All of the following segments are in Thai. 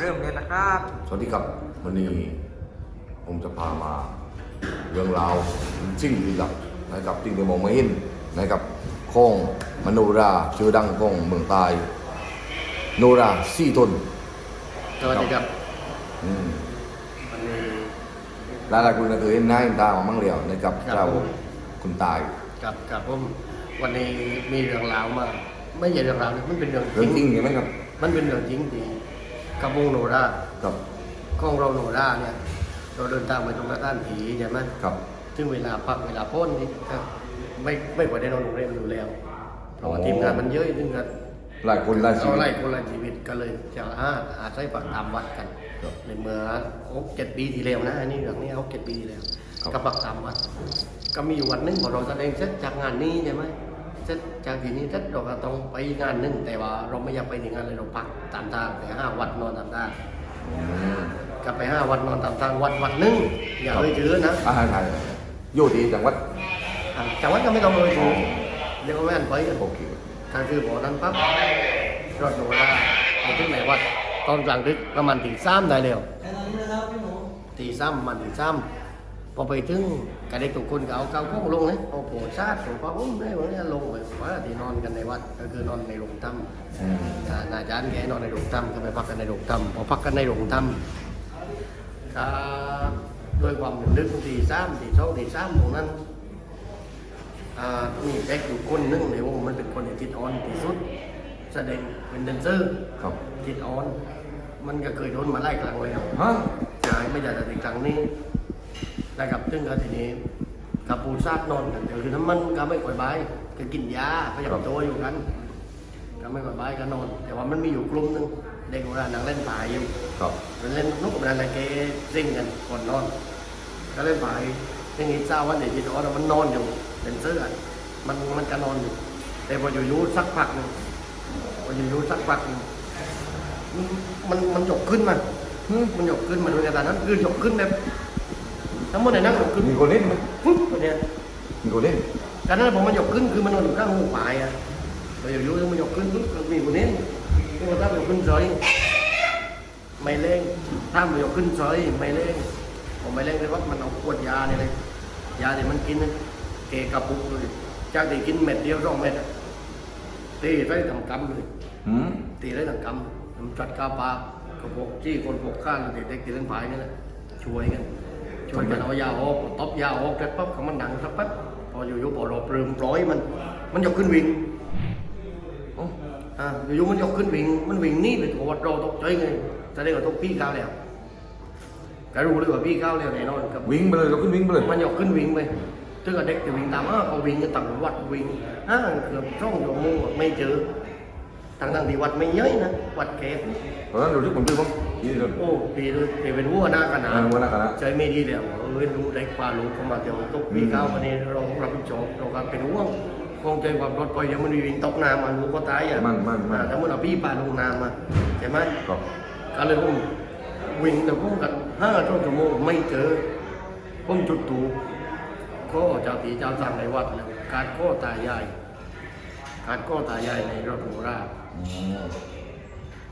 เริ่มเลยนะครับ สวัสดีครับวันนี้ผมจะพามาเรื่องราวสิ่งที่ลับนะครับสิ่งที่มองไม่เห็นนะครับของมโนราชื่อดังของเมืองใต้โนราสี่ตนสวัสดีครับอืมวันนี้หลายๆคนก็เคยเห็นหน้าเห็นตามามั่งแล้วนะครับครับเจ้าผม คุณตาย กับกับผมวันนี้มีเรื่องราวมา ไม่ใช่เรื่องราวนะมันเป็นเรื่องเรื่องจจริริงง ใช่ไหมครับ มันเป็นเรื่องจริงที่ กับวงโนราครับของเราโนราเนี่ย เราเดินทางไปตรงหน้าด้านผีใช่ไหมครับถึงเวลาพักเวลาพ้นนี่ครับไม่ไม่ควรได้นอนโรงแรมอยู่แล้ว เพราะว่าอ๋อทีมงานมันเยอะถึงกันหลายคนหลายชีเอาวิตไล่คนละชีวิตก็เลยจะหาอาศัยปักตามวัดกันครับในเมื่อหกเจ็ดปีที่แล้วนะอันนี้เรื่องนี้หกเจ็ดปีที่แล้วครับก็ปักตามวัด ก็มีอยู่วันหนึงพอเราแสดงเสร็จจากงานนี้ใช่ไหม เสร็จจากที่นี้เสร็จเราก็ต้องไปงานหนึงแต่ว่าเราไม่อยากไปถึงงานเลยเราพักตามทางไปห้าวัดนอนตามทางอืมกลับไปห้าวัดนอนตามทางวัดวัดหนึงอย่าเลยถือนะอาหารไทยอยู่ที่จังหวัดอ่าจังหวัดก็ไม่ต้องเลยถือเดี๋ยวแม่นไปกันโอเคทางคือบอกนั้นปั๊บรถโนราไปถึงไหนวัดตอนกลางดึกประมาณตีสามได้แล้วตีสามประมาณตีสาม พอไปถึงกระเด็กทุกคนก็เอาเกาข้องลงเลยเอาโผล่ชาติโผล่พระอุ้มได้หมดเลยลงไปว่าที่นอนกันในวัดก็คือนอนในโรงถ้ำอืมอ่าอาจารย์แกนอนในโรงถ้ำก็ไปพักกันในโรงถ้ำพอพักกันในโรงถ้ำก็ด้วยความนึกตีสามตีสองตีสามตรงนั้นอ่ามีแบ็กอยู่คนหนึงในวงมันเป็นคนที่จิตอ่อนที่สุด แสดงเป็นแดนเซอร์ครับจิตอ่อน มันก็เคยโดนมาไล่ครั้งแล้วฮะจ่ายไม่อยากจะติดครั้งนี้ นะครับซึ่งก็ทีนี้กับปูซาดนอนกันเดี๋ยวคือน้ำมันก็ไม่ค่อยบายก็กินยาพยายามตัวอยู่กันก็ไม่ค่อยบายก็นอน แต่ว่ามันมีอยู่กลุ่มหนึงเด็กโบราณนั่งเล่นป่ายอยู่ครับเล่นนกกับอะไรเกซิ่งกันก่อนนอน ก็เล่นป่ายยังไงเจ้าวันเด็กจิตอ่อนมันนอนอยู่แดนเซอร์อะมันมันก็นอนอยู่ แต่พออยู่ๆสักพักหนึงพออยู่ๆสักพักหนึงมันมันยกขึ้นมาอืมมันยกขึ้นมาโดยการนั้นคือยกขึ้นแบบ ทั้งหมดในนั้นยกขึ้น มีคนเล่นไหมปุ๊บแบบเนี้ยมีคนเล่นการนั้นผมมันยกขึ้นคือมันนอนอยู่ข้างหูปลายอะพออยู่ๆมันยกขึ้นปุ๊บก็มีคนนี้นี่มันตั้งยกขึ้นเฉยไม่เล่งถ้ามันยกขึ้นเฉยไม่เล่งผมไม่เล่งเลยว่ามันเอาขวดยาเนี่ยเลยยาที่มันกินนะเกกระปุกเลยจากที่กินเม็ดเดียวสองเม็ดอะตีได้ทำกำเลยอืมตีได้หนังกำมันจัดกาปากกระบอกจี้คนปกข้างเด็กๆตีเล่นผายนี่แหละช่วยกัน ช่วยกันเอายาออกตบยาออกเสร็จปั๊บเขามันหนังสักแป๊บพออยู่ๆพอเราเปลืมปล่อยมัน มันยกขึ้นวิ่งโอ้อ่าอยู่ๆมันยกขึ้นวิ่งมันวิ่งหนี่ไปตัววัดเราตกใจไงแสดงว่าตกพี่ก้าวแล้วก็รู้เลยว่าพี่ก้าวแล้วแน่นอนกับวิ่งไปเลยเราขึ้นวิ่งไปเลยมันยกขึ้นวิ่งไปถึงกับเด็กจะวิ่งตามอ้าวเขาวิ่งกันต่างวัดวิ่งอ่าเกือบช่องชั่วโมงไม่เจอทางทางๆที่วัดไม่เยอะนะวัดแคบตอนนั้นเราที่ผมชื่อผม ยี่สิบโอ้ดีเลยดีเป็นวัวหน้าขนาดอ่าหัวหน้าคณะใจไม่ดีแล้วเออรู้ได้กว่ารู้เข้ามาเดี๋ยวตกปีก้าววันนี้เราต้องรับผิดชอบเราก็เป็นห่วงคงใจความรถไปเดี๋ยวมันมีวิ่งตกน้ำมารู้ก็ตายอะมันมันมันอ่าแต่เมื่อเราพี่ปลาลงน้ำมาใช่ไหมครับก็เลยผมวิ่งแต่ผมกันห้าชั่วโมงไม่เจอผมจุดตูปก็เจ้าตีเจ้าสั่งในวัดแล้วการก็ตายายการก็ตายายในรถโหราอืม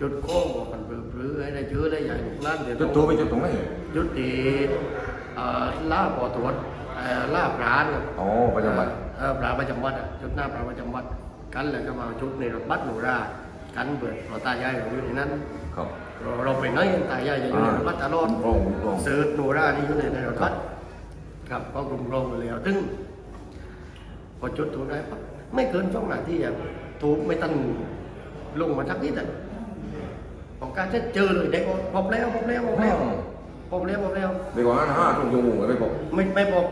จุดโค้งบอกกันปรือๆให้ได้ เจอได้ใหญ่ลูกหล้านเดี๋ยวจุดตัวไปจุดตรงไหนยุติเอ่อล่าปอตรวจเอ่อล่าปราณครับอ๋อประจำวันเออปราณประจำวัดอะชุดหน้าปราณประจำวัดกันแล้วก็มาชุดในรถบัสโนรากันเปิดเราตายายเราอยู่ในนั้นครับเราเราไปไหนตายายจะอยู่ในรถบัสตลอดกล้องกล้องเสิร์ชโนรานี่อยู่ในในรถบัสครับก็กลุ่มรองไปแล้วถึงพอจุดถูกได้ปั๊บไม่เกินช่องนาทีอะถูกไม่ตันลงมาทักนิดอะ ของการจะเจอเลยเด็กบอกพบแล้วพบแล้วพบแล้วพบแล้วพบแล้วเด็กกว่านั้นห้าทุ่มชั่วโมงเลยไปบอกไม่ไม่บอก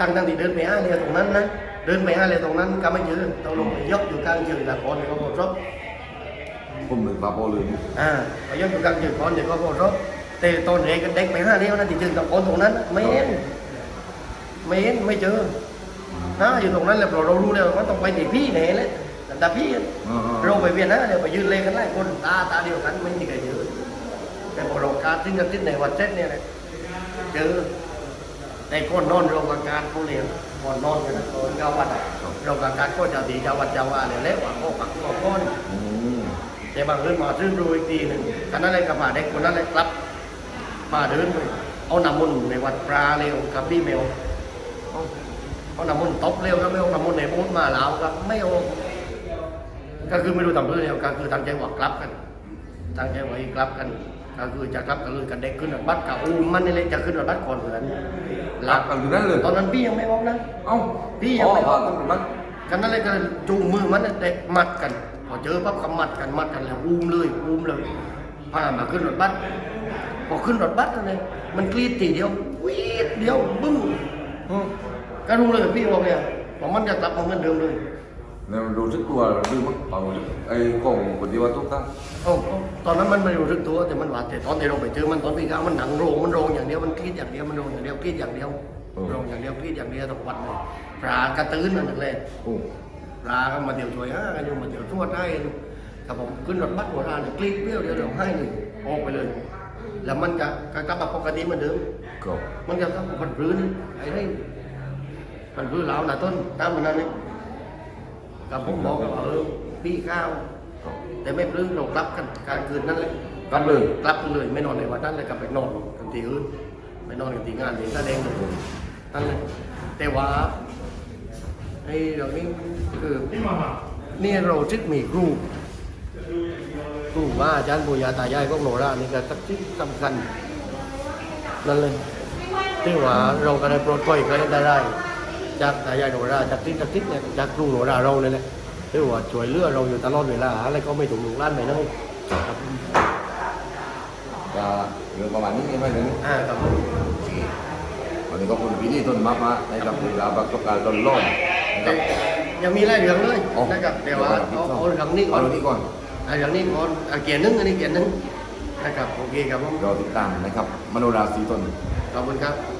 ตั้งตั้งที่เดินไปห้าเรือตรงนั้นนะเดินไปห้าเรือตรงนั้นก็ไม่เจอต้องลงไปยกอยู่กลางเชิงตะกอนเดี๋ยวก็พอรบผมหนึ่งปลาโปเลยอ่าไปยกอยู่กลางเชิงตะกอนเดี๋ยวก็พอรบแต่ตอนเด็กก็เด็กไปห้าเรือนั่นที่เชิงตะกอนตรงนั้นน่ะไม่เห็นไม่เห็นไม่เจอฮะอยู่ตรงนั้นแหละเราเรารู้แล้วว่าต้องไปที่พี่แน่เล ยแต่พี่อ่าๆเราไปเวียนนะเดี๋ยวไปยืนเลยกันไล่คนตาตาเดียวกันไม่มีใครเจอแต่พอเราการทิ้งกันทิ้งในวัดเซ็ตเนี่ยแหละเจอในคนนอนโรงอาการเขาเรียนก่อนนอนกันนะตอนเก้าวันอะโรงอาการก็จะตีเจ้าวัดเจ้าว่าเลยแล้วว่าก็ปักก็ก้อนอืมแต่แต่บางเรื่องมาซึ่งรู้อีกทีหนึ่งกันนั้นเลยกับมาเด็กคนนั้นเลยกลับ มาเดินไปเอาน้ำมนต์ในวัดปลาเร็วกับพี่เมลเอาเอาน้ำมนต์ตบเร็วครับไม่เอาน้ำมนต์ในโบสถ์มาแล้วครับไม่เอา ก็คือไม่รู้ทำเพื่อเร็วก็คือตั้งใจว่ากลับกันตั้งใจว่าให้กลับกันก็คือจะกลับกันเลยกันเด็กขึ้นรถบัสกับอูมันนี่เลยจะขึ้นรถบัสก่อนเหมือนรักกันอยู่นั่นเลยตอนนั้นพี่ยังไม่ออกนะเอ้าพี่ยังไม่อ๋อออกตำรวจมันกันนั่นเลยก็จูงมือมันเด็กมัดกันพอเจอปั๊บก็มัดกันมัดกันแล้วอุ้มเลยอุ้มเลยพามาขึ้นรถบัสพอขึ้นรถบัสนั่นเลยมันกรีดทีเดียววีดเดียวบึ้งอืมก็รู้เลยพี่บอกเนี่ยว่ามันจะกลับมาเหมือนเดิมเลย แล้วรู้สึกตัวดื้อมั้งเปล่ารู้สึกไอ้ของคนที่ว่าทุกท่านเอ้าตอนนั้นมันไม่รู้สึกตัวแต่มันหวาดแต่ตอนที่เราไปเจอมันตอนพี่ก้าวมันหนังโรงมันโรงอย่างเดียวมันกรีดอย่างเดียวมันโรงอย่างเดียวกรีดอย่างเดียวโรงอย่างเดียวกรีดอย่างเดียวทุกวันเลยปลากระตื้นนั่นแหละโอ้ปลาก็มาเดี๋ยวช่วยฮะกันอยู่มาเดี๋ยวทวดให้กับผมขึ้นรถบัสโบราณเนี่ยกรีดเปรี้ยวเดียวเดี๋ยวให้เลยออกไปเลย แล้วมันจะก็กลับมาปกติเหมือนเดิมก็มันจะต้องผันพื้นไอ้นี่ผันพื้นเหลาหนาต้นตามมันนั่นนี่ กับผมบอกว่าเออพี่ข้าวก็แต่ไม่ปลื้มเรากลับกันกลางคืนนั่นเลยกลับเลยกลับเลยไม่นอนในวัดนั่นเลยกลับไปนอนกันที่อื่นไปนอนกันที่งานที่แสดงเลยนั่นเลยแต่ว่าไอ้เรื่องนี้คือนี่เราจิตมีครูครูว่าอาจารย์ปุญญาตายายพวกโนรานี่ก็ตักที่สำคัญนั่นเลยที่ว่าเราก็ได้โปรดปล่อยก็ได้ได้ จากตายายโนราจากที่จากที่เนี่ยจากครูโนราเราเนี่ยแหละที่ว่าช่วยเหลือเราอยู่ตลอดเวลาอะไรก็ไม่ถูกลุกล้านไปเลยครับจะเรื่องประมาณนี้ใช่ไหมเรื่องนี้อ่าครับโอเควันนี้ก็คุณพี่นี่ต้นมากมาในกับเวลาประกาศร้อนร้อนๆนะครับยังมีหลายเรื่องเลยอ๋อนะครับแต่ว่าเอาเอาเรื่องนี้ก่อนเอาเรื่องนี้ก่อนเอาเรื่องนี้ก่อนเอาเกียร์หนึงอันนี้เกียร์หนึงนะครับโอเคครับผมเราติดตามนะครับมโนราสีต้นขอบคุณครับค